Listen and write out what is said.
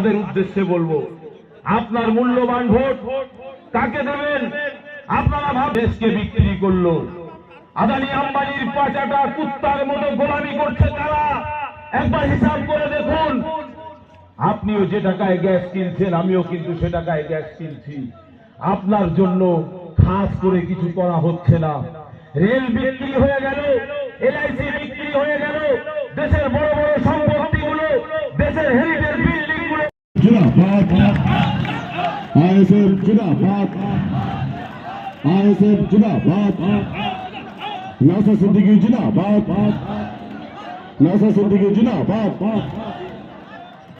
তাদের উদ্দেশ্যে বলব, আপনার মূল্যবান ভোট কাকে দেবেন? আপনারা ভাব দেশকে বিক্রি করল। আদানি আম্বানির পাচাটা কুত্তার মতো গোলামি করছে তারা। একবার হিসাব করে দেখুন। আপনিও যে টাকায় গ্যাস কিনছেন, আমিও কিন্তু সে টাকায় গ্যাস কিনছি। আপনার জন্য খাস করে কিছু করা হচ্ছে না। রেল বিক্রি হয়ে গেল, এলআইসি বিক্রি হয়ে গেল, দেশের বড় जिंदाबाद आईएसएफ जिंदाबाद आईएसएफ जिंदाबाद नासा सिद्दीकी जिंदाबाद नासा सिद्दीकी जिंदाबाद